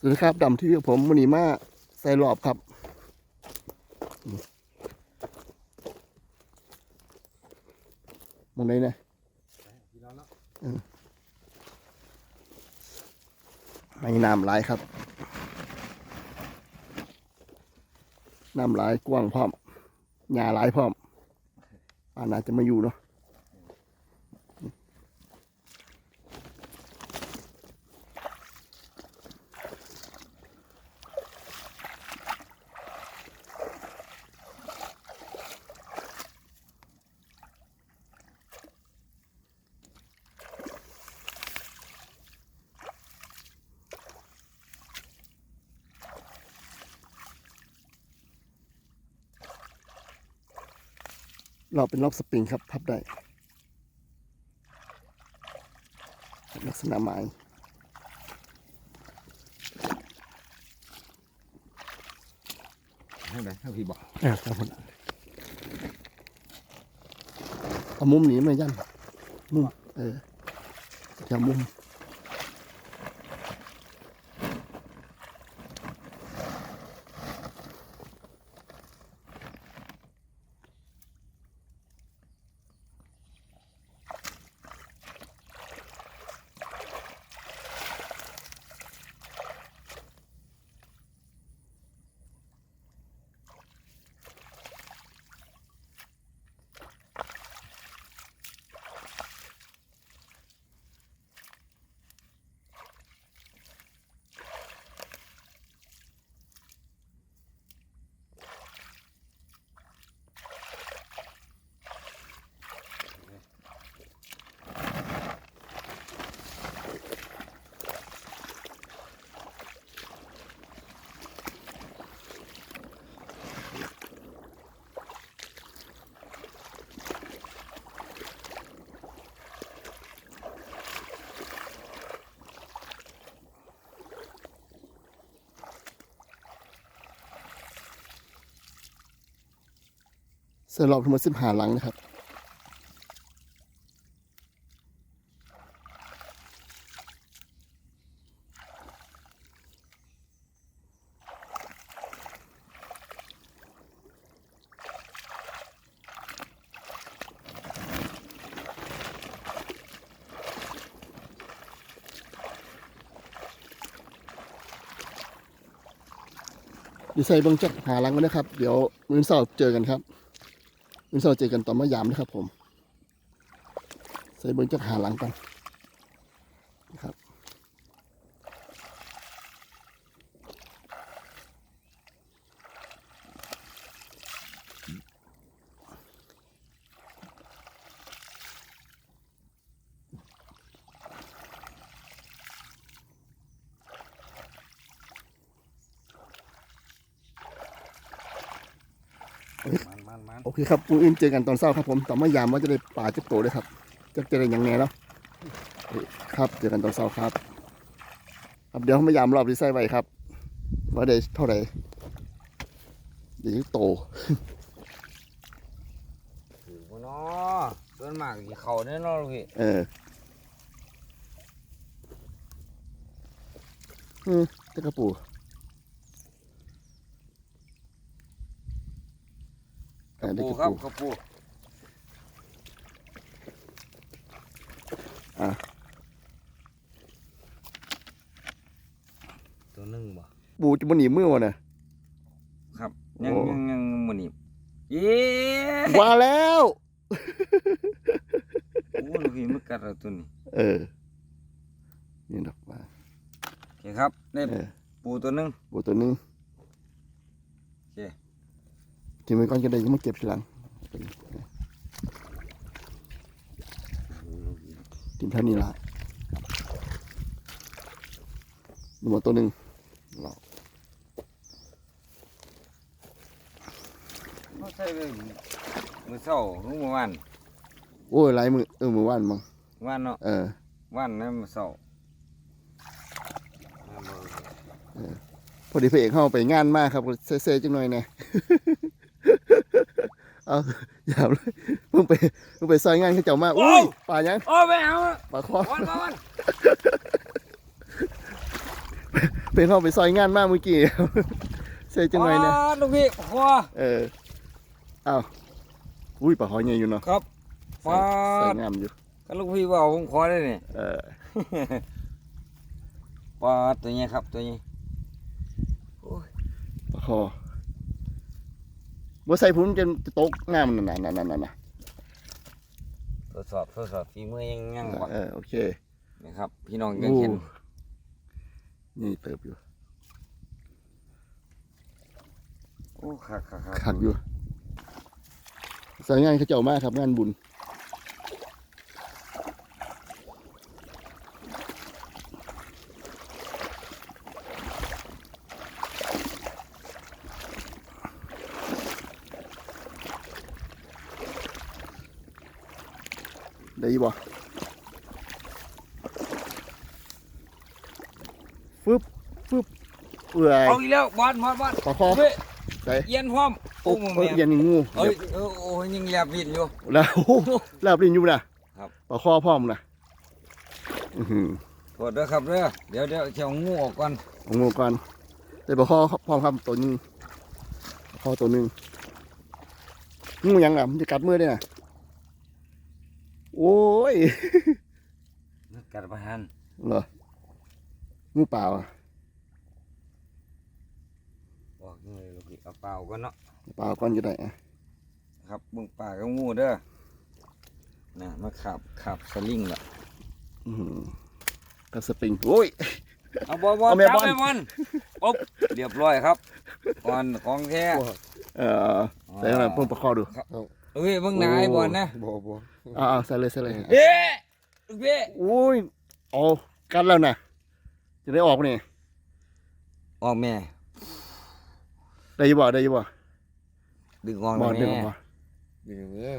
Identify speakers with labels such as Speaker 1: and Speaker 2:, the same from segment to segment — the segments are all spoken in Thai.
Speaker 1: สวัสดีครับดำที่ผมมันนี้มาใส่รอบครับ มองไหนนะไม่น้ำไหลายครับน้ำไหลายกว้างพร้อมหญ้าไหลายพร้อมป่านน่าจะมาอยู่เนาะ เราเป็นรอบสปริงครับพับได้ลักษณะไม้
Speaker 2: ให้ไหนให้พี่บอก
Speaker 1: อ่าครับผมเอามุมหนีมายันมุมเอออย่ามุม สือรอบทั้งหมดสิบหาหลังนะครับดีไซน์เบิ้งจักหาหลังกันนะครับ เดี๋ยวมื้อเสาร์เจอกันครับ มื้อเสาร์เจอกันตอนมายามนะครับผม ใส่เบิ้งจักหาหลังกันนะครับ
Speaker 2: มันมันมัน
Speaker 1: โอเคครับมื้ออื่นเจอกันตอนเช้าครับผมตอนมายามว่าจะได้ปลาจักโตด้วยครับจะจะได้หยังไงเนาะครับเจอกันตอนเช้าครับครับเดี๋ยวมายามรอบดีไซน์ไว้ครับว่าได้เท่าไหร่เดี๋ยวจะโต
Speaker 2: ถือว่าเนาะส่วนมากสิเขาแน่นอนลูกพี่
Speaker 1: เอออืมตะกระปู
Speaker 2: กระ
Speaker 1: อ่า ได้
Speaker 2: ปู
Speaker 1: กระ
Speaker 2: ครับ
Speaker 1: ปู
Speaker 2: กระปู
Speaker 1: อะ
Speaker 2: ตัวหนึงบ่
Speaker 1: ปูจะมันหนีมือวะเนี่ย
Speaker 2: ครับยัง
Speaker 1: โอ้
Speaker 2: ยังยังมันนี่เย้
Speaker 1: มาแล้ว
Speaker 2: โอ้ลูกพี่มันกัดเราตัวนี้
Speaker 1: เออนี่ดอกมา
Speaker 2: โอเคครับได้
Speaker 1: เออ
Speaker 2: ปูตัวหนึง
Speaker 1: ปูตัวหนึง
Speaker 2: โอเค
Speaker 1: ทีมือก่อนก็ได้ยังมาเก็บทีหลังทีมเท่านี้ละนี่หมดตัวหนึ่งเรา
Speaker 2: เขาใส่ไปมือเศร้ารู้เมื่อวาน
Speaker 1: โอ้ยหลายมือเออมือว่านมั้ง
Speaker 2: วานเนาะ
Speaker 1: เออ
Speaker 2: วานนั้นมือเศร้า
Speaker 1: พอดีพระเอกเข้าไปงานมากครับเซ่ๆจังหน่อยแน่ เอาอย่าเลยเพิ่งไปเพิ่งไปซอยงานเขาเจ้ามาอุ้ยป่ายัง
Speaker 2: โอ้ไปเอาอะ
Speaker 1: ป่าคอ
Speaker 2: วันวันวัน
Speaker 1: ไปเป็นเข้าไปซอยงานมากเมื่อกี้ใส่จังไรเนี่ย
Speaker 2: อ๋อลูกพี่คอ
Speaker 1: เอออ้าวอุ้ยปลาหอยใหญ่อยู่เนาะ
Speaker 2: ครับ
Speaker 1: ใส่
Speaker 2: ฟา
Speaker 1: ใส่
Speaker 2: ด
Speaker 1: งามอยู่
Speaker 2: ก็ลูกพี่ว่าเอาผมขอได้นี่
Speaker 1: เออ
Speaker 2: ปลาตัวนี้ครับตัวนี้โอ้ย
Speaker 1: ปลาคอ บ่ใส่พุ่นจนจะตกน้ำนั่นน่ะนั่นนั่นน่ะ
Speaker 2: ทดสอบทดสอบฝีมือยังยังวะ
Speaker 1: เออโอเค
Speaker 2: นะครับ พี่น้องยังเห็น
Speaker 1: โอ้นี่เติบอยู่
Speaker 2: โอ้คักคัก
Speaker 1: ขักอยู่ใส่งานเขาเจ้ามากครับงานบุญ ได้บ่ฟึบฟึบเอื่อย
Speaker 2: เอาอีกแล้วบอลบอลบอล
Speaker 1: ปลาคอ
Speaker 2: เฮ้ย
Speaker 1: ใส่
Speaker 2: เย็นพร้อม
Speaker 1: โอ้
Speaker 2: โอ้
Speaker 1: โห
Speaker 2: โหแม่
Speaker 1: ยันงู
Speaker 2: เอ้ยเออโอ้ยยังแลบลิ้นอยู่
Speaker 1: แล้วโอ้โหแล้วปลินอยู่นะครับปลาคอพร้อมนะอือหือ
Speaker 2: โทษเด้อครับเด้อเดี๋ยวเดี๋ยวเชียวงูออกก่อน
Speaker 1: เอางูก่อนแต่ปลาคอพร้อมครับตัวหนึงปลาคอตัวหนึงงูยังอะมันจะกัดมือได้น่ะ โอ้ย
Speaker 2: นึกกัดประหัน
Speaker 1: เหรองูเปล่าอะ
Speaker 2: บอกเลยลูกพี่เอาเปล่าก่อนเนาะ
Speaker 1: เปล่าก่อนก็ได้อะ
Speaker 2: ครับเบิ่งป่ากับงูเด้อน่ะมาขับขับสลิงละ
Speaker 1: อือหือกับสปริงโอ้ย
Speaker 2: เอาบอลบอล
Speaker 1: เอาแม่
Speaker 2: จับบ
Speaker 1: อล
Speaker 2: แม่บอลปุ๊บเรียบร้อยครับบอลของแท้
Speaker 1: เออใส่อะไรเพิ่มปลาคอดู
Speaker 2: เอ้ยเบิ่งหนายบอลนะ
Speaker 3: บ่บ่
Speaker 1: อ่าใส่เลยใส่เลย
Speaker 2: เอ๊ะลูกพี่
Speaker 1: โอ้ยเอากัดแล้วนะจะได้ออกปะนี่
Speaker 2: ออกแม่
Speaker 1: ได้อยี่บ่ได้อยี่บ่
Speaker 2: ดึงออก
Speaker 1: บอล
Speaker 2: แม่
Speaker 1: เดี๋ยวบ่
Speaker 3: ดึงเนี่ย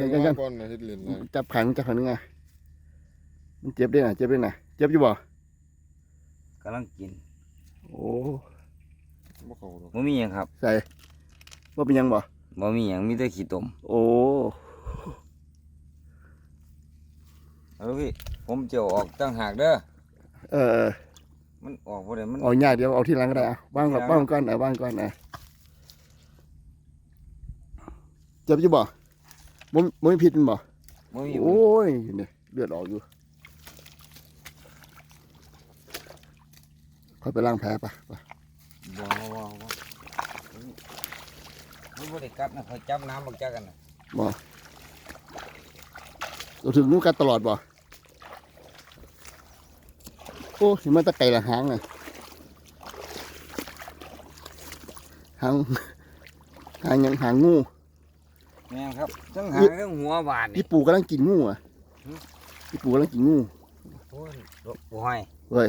Speaker 1: ยังยังยัง
Speaker 3: ก่อนนะเฮ็ดเล่นนะ
Speaker 1: จับขังจับขังนึงไงมันเจ็บด้วยนะเจ็บด้วยนะเจ็บอยู่บ่
Speaker 2: กำลังกิน
Speaker 1: โอ้
Speaker 3: บ่เข้าดอก
Speaker 2: บ่มีหยังครับ
Speaker 1: ใส่ว่าเป็นหยังบ่
Speaker 2: บ่มีหยังมีแต่ขี้ตม
Speaker 1: โอ้
Speaker 2: เอาลูกพี่ผมจะเอาออกตั้งหากเด้อ
Speaker 1: เออ
Speaker 2: มันออกบ่ได้มัน
Speaker 1: เอาง่ายเดี๋ยวเอาที่หลังก็ได้อะว่างก่อน
Speaker 2: ที่หลัง
Speaker 1: ว่างก่อนเอาว่างก่อนนะเจ็บอยู่บ่มันมันมีพิษมันบ่
Speaker 2: บ่มี
Speaker 1: โอ้ยเนี่ยเลือดออกอยู่ค่อยไปล้างแผลปะไป
Speaker 2: บ่บ่บ่บ่มันบ่ได้กัดนะเขาจับน้ำบักจักกันน่ะ
Speaker 1: บ่เราถึงนู้นกันตลอดบ่ โอ้สิมันตะไก่ละหางเลยหางหางหยังหางงู
Speaker 2: แม่นครับทั้งหางทั้งหัวบาดนี่
Speaker 1: พี่ปู่กำลังกินงูอะ
Speaker 2: หืม
Speaker 1: พี่ปู่กำลังกินงู
Speaker 2: โอ้ยโอ้ย
Speaker 1: เฮ้ย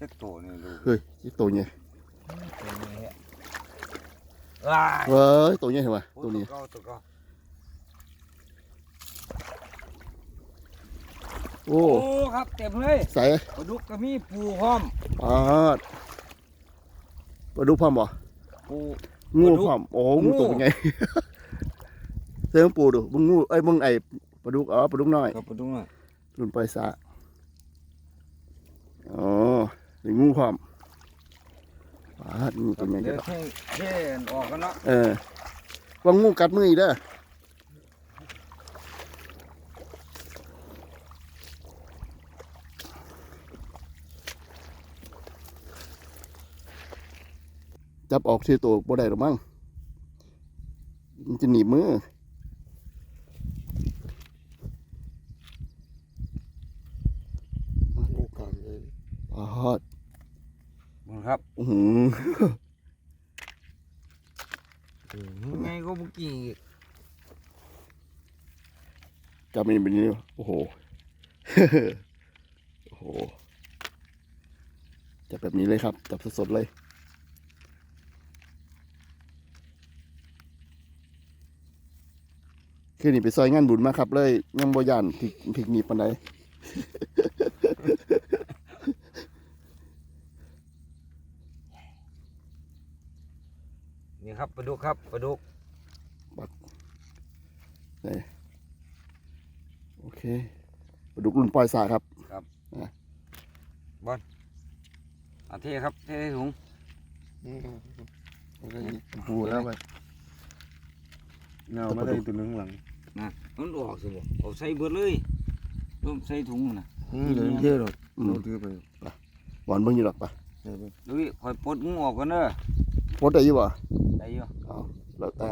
Speaker 2: จักโตนี่ลูก
Speaker 1: เฮ้ยนี่ตัวใหญ่
Speaker 2: ตัวนี้ฮะว้าย
Speaker 1: เฮ้ยตัวใหญ่เหรอวะ
Speaker 2: โอ้
Speaker 1: ตัวนี้
Speaker 2: เก่าตัวเก่า
Speaker 1: โอ้
Speaker 2: โอ้ครับเต็มเลย
Speaker 1: ใส่
Speaker 2: ปลาดุกก็มีปูพร้อม
Speaker 1: ปาดปลาดุกพร้อมบ่
Speaker 2: ปู
Speaker 1: งู
Speaker 2: ปลาดุก
Speaker 1: พร้อมโอ้งู
Speaker 2: งู
Speaker 1: ตัวเป็นไงเสียงปู่ดูบึงงูเอ้ยบึงไอ้ปลาดุกอ๋อปลาดุกน้อย
Speaker 2: กับปลาดุกน่ะ
Speaker 1: รุ่นปล่อยสะอ๋อนี่งูพร้อมปาดงูตัวใหญ่
Speaker 2: เดี๋
Speaker 1: จั
Speaker 2: ยว
Speaker 1: ง
Speaker 2: เท่เท่ออกกันเนาะ
Speaker 1: เออว่างูกัดมืออีกเด้อ จับออกที่ตัวบ่ได้หรอกมั้งมันจะหนีบมือ
Speaker 3: งูกลางเลย
Speaker 1: ปาด
Speaker 2: มึงครับ
Speaker 1: อื้อหือ
Speaker 2: ยังไงก็เมื่อกี้
Speaker 1: จับมันเป็นนี้โอ้โห โอ้โหจับแบบนี้เลยครับ จับสดๆเลย คือนี่ไปซอยงานบุญมาครับ เลยยังบ่ยานพริกพริกหนีบปันใด
Speaker 2: นี่ครับปลาดุกครับปลาดุก
Speaker 1: โอเคปลาดุกรุ่นปล่อยสาครับ
Speaker 2: มเอาเทครับเทใส่ถุง
Speaker 3: อืมเอาได้อีก
Speaker 1: ปูแล้วไป
Speaker 4: เงามาได้ตัวหนึงหลัง
Speaker 2: นะมันออกสิบ่เอาใส่เบิดเลยรวมใส่ถุงนะ
Speaker 3: อืมเดี๋ยวเที่ยวหรอก
Speaker 1: อืม
Speaker 3: เราถือไป
Speaker 1: บอลเบิ่งอยู่หรอกปะ
Speaker 3: เดี๋ยวไป
Speaker 2: ดูดิคอยปลดงูออกกันเด้อ
Speaker 1: โพสได้อยู่บ่
Speaker 2: ได้อยู่
Speaker 1: เอาแล้วแต่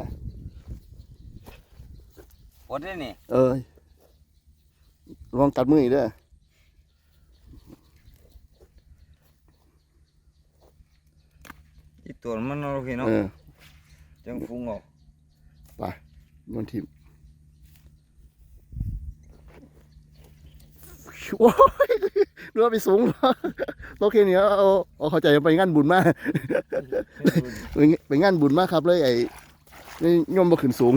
Speaker 2: ปลดได้นี่
Speaker 1: เออลองกัดมืออีกเด้อ
Speaker 2: อีตัวมันเนาะพี่เนาะ
Speaker 1: เออ
Speaker 2: จังฟุ้งออก
Speaker 1: โยนทิม โอ้ยเรือไปสูงเหรอโอเคเนี่ยเอาเอาเข้าใจไปงานบุญมากไปงไปงานบุญมากครับ เลยไอ้นี่ย่อมมาขึ้นสูง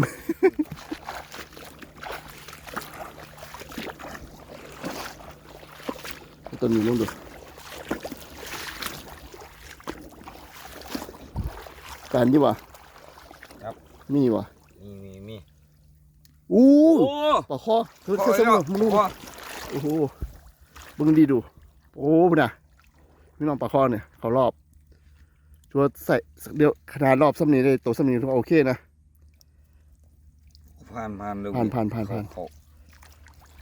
Speaker 1: ต้นนี้ลงดูการยี่วะมีวะ
Speaker 2: มีมีมี
Speaker 1: อู้
Speaker 2: โอ้
Speaker 1: ปลาคอเธอเธอสมุนมึงดูดิโอ้โหเบิ่งดีดู โอ้พุ่นน่ะพี่น้องปลาคอเนี่ยเขารอบชัวาใส่เดียวขนาดรอบซ้ำนี้ได้ตัวซ้ำนี้ถือว่าโอเคนะ
Speaker 2: ผ่านผ่านเลย
Speaker 1: ผ่านผ่านผ่านผ่าน
Speaker 2: เขา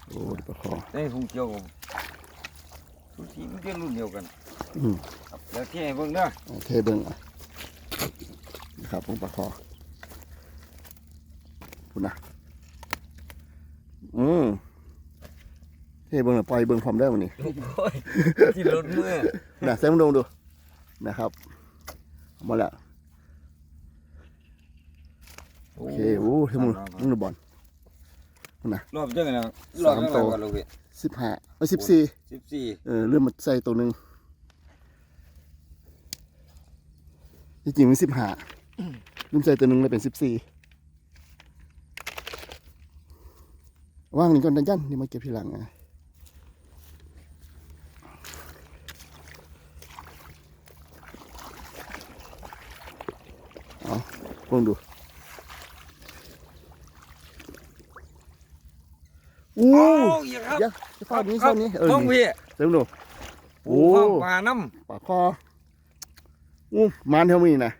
Speaker 1: โอ้ปลาคอ
Speaker 2: ได้ถุงเกี่ยวกับทุกทีมันเป็นรุ่นเดียวกัน
Speaker 1: อืม
Speaker 2: ครับแล้วที่ให้เบิ่งเด้อ
Speaker 1: โอเคเบิ่งอะนะครับผมปลาคอพุ่นน่ะอืม เท่เบิ่งน่ะปล่อยเบิ่งพร้อมได้วันนี้
Speaker 2: โอ้ยที่รถมือ
Speaker 1: นะใส่มึงลงดูนะครับเอามาแล้วโอเคโอ้ที่มึงมึงดูบอล
Speaker 2: รอบจังไงนะรอบจังไง
Speaker 1: สามตัว
Speaker 2: ก่อนลูกพี่
Speaker 1: สิบห้าเอ้สิบสี่
Speaker 2: สิบสี่
Speaker 1: เออเริ่มมาใส่ตัวหนึ่งที่จริงมันสิบห้าเริ่มใส่ตัวหนึ่งเลยเป็นสิบสี่ว่างนี่ก่อนดันยันนี่มาเก็บทีหลังไงเอา ลองดูอู้
Speaker 2: โอ้ยครับ
Speaker 1: เดี๋ยวจะฟาดนี้เท่านี้เออ
Speaker 2: ต้อง
Speaker 1: นี่
Speaker 2: พี่
Speaker 1: เต็มดู
Speaker 2: โอ้ปลาน้
Speaker 1: ปลาคออู้มานเท่ามีนะ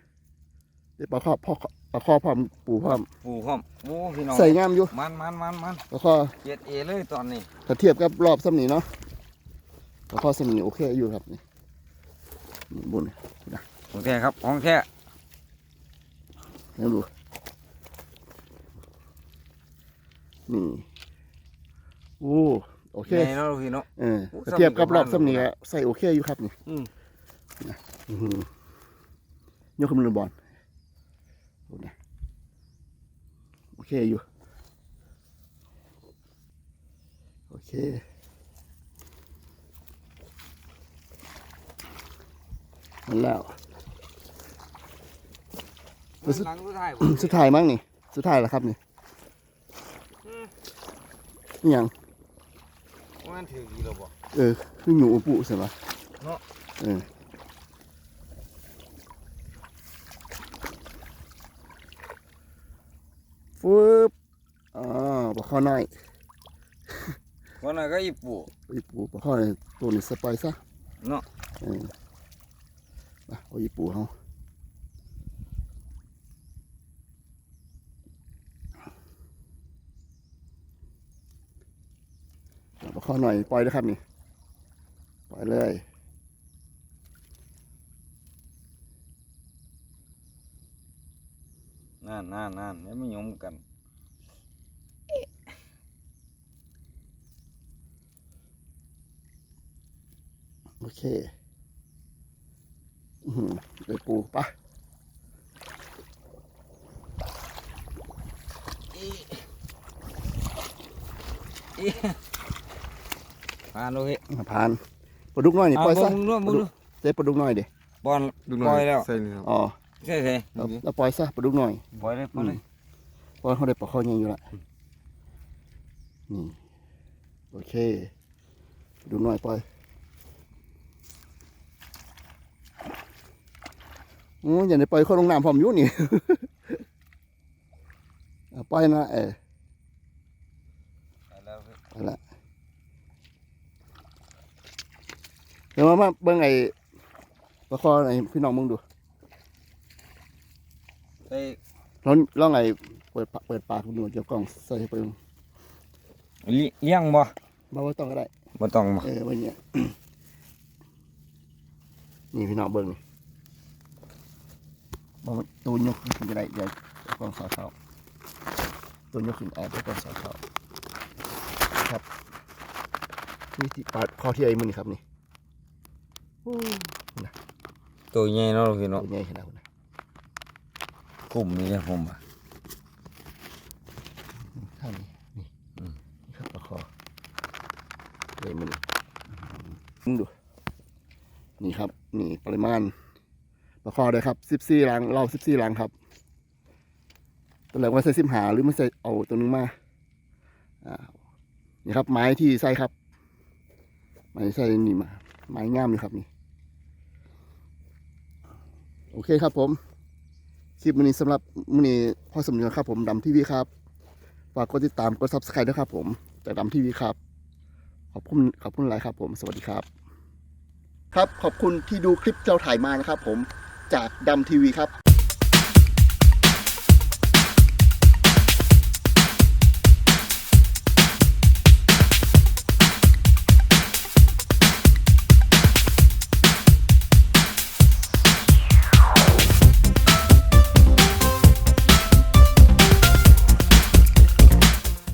Speaker 1: เดี๋ยวปลาคอพ่อปลาคอพร้อมปูพร้อมำ
Speaker 2: ปูพร้อมโอ้พี่น้อง
Speaker 1: ใส่งามอยู่
Speaker 2: มันมันมันมัน
Speaker 1: ปลาคอ
Speaker 2: เจ็ดเอเลยตอนนี้
Speaker 1: ถ้าเทียบกับรอบซ้ำนี้เนาะปลาคอซ้ำนี้โอเคอยู่ครับนี่นี่บุญนี่
Speaker 2: ของแท้ครับของแท้
Speaker 1: แล้วดู นี่ โอ้ โอเค
Speaker 2: ในเนาะพี่เนาะ
Speaker 1: เออ
Speaker 2: โอ้
Speaker 1: ถ้าเทียบกับรอบ
Speaker 2: ซ้ำนี่
Speaker 1: ซ้ำนี้
Speaker 2: ก็
Speaker 1: ก็ใส่โอเคอยู่ครับนี่
Speaker 2: อืม
Speaker 1: นะอื้อหือยกขึ้นมือบอลโอ้นะโอเคอยู่ โอเคมันแล้ว รู้สึก
Speaker 2: หลังสุดท้าย
Speaker 1: สุดท้ายมั้งนี่ สุดท้ายแล้วครับนี่นี่ยัง
Speaker 2: มันถือกี่แล้วบ่
Speaker 1: เออคืออยู่อุปุใช่ไหม
Speaker 2: เนาะ
Speaker 1: เออฟึบอ่าปลาข้อน้อย
Speaker 2: วันนั้นก็อีปู
Speaker 1: อีปูปลาข้อน้อยตัวนี้สไปซะ
Speaker 2: เนาะ
Speaker 1: เออไปเอาอีปูเขาปลา ข้อหน่อยปล่อยเลยครับนี่ปล่อยเลย
Speaker 2: นั่นนั่นนั่นยังไม่ยอมกัน
Speaker 1: โอเคอือหือเลยปูปะ
Speaker 2: ผ่านเลย
Speaker 1: อะผ่านปลาดุกน้อยนี่
Speaker 2: เอา
Speaker 1: ปล่อยซะ
Speaker 2: มึงดูมึงดู
Speaker 1: เซฟปลาดุกน้อยดิ
Speaker 2: บอล
Speaker 3: ดูหน่
Speaker 2: ปล่
Speaker 3: อ
Speaker 2: อย
Speaker 3: ย
Speaker 2: แล้ว
Speaker 3: ใส่เลยครับ
Speaker 1: อ๋อ
Speaker 2: ใช่ใช่
Speaker 1: แล้วแล้วปล่อยซะปลาดุกน้อย
Speaker 2: ปล่อยเลยปล่อยเลย
Speaker 1: เพราะเขาได้ปลาข้อใหญ่อยู่ละนี่โอเคปลาดุกน้อยปล่อยโอ้ยอย่าได้ปล่อยเขาลงน้ำพร้อมอยู่นี่เอาปล่อยนะเออ
Speaker 2: ไปแล้ว
Speaker 1: เอาละเดี๋ยวมามาเบิ่งไอ้ประคอไอ้พี่น้องมึงดู
Speaker 2: ไอ้
Speaker 1: ลองลองไอ้เปิดปากเปิดปากดูเดี๋ยวกล้องใส่ให้เปิง
Speaker 2: เลี้เลี้ยงบ่
Speaker 1: บ่ว่าต้องก็ได้
Speaker 2: บ่ต้องบ่
Speaker 1: เออไว้เนี่ยนี่พี่น้องเบิ่งนี่บ่ว่าตัวยกขึ้นจะได้เดี๋ยวเอากล้องสอดเข้าตัวยกขึ้นแอบเอากล้องสอดเข้าครับนี่ที่ปาดคอที่ไอ้มึงนี่ครับนี่โอ้
Speaker 2: ตัวใหญ่เนาะพี่เนาะ
Speaker 1: ตัวใหญ่ขนาดนั้น
Speaker 2: กลุ่มนี้เนี่ยผมอะ
Speaker 1: ข้างนี้นี่
Speaker 2: อืม
Speaker 1: นี่ครับปลาคอเลยมันมึงดูนี่ครับนี่ปริมาณปลาคอเลยครับสิบสี่ลังเราสิบสี่ลังครับตอนแรกว่าใส่สิบหาหรือไม่ใส่เอาตัวนึงมาอ่านี่ครับไม้ที่ใส่ครับไม้ใส่นี่มาไม้งามเลยครับนี่ โอเคครับผม คลิปวันนี้สำหรับมื้อนี้พ่อสมเด็จครับผมดำทีวีครับฝากกดติดตามกดซับสไครต์ด้วยครับผมจากดำทีวีครับ ขอบคุณขอบคุณหลายครับผม สวัสดีครับ ครับขอบคุณที่ดูคลิปเราถ่ายมานะครับผมจากดำทีวีครับ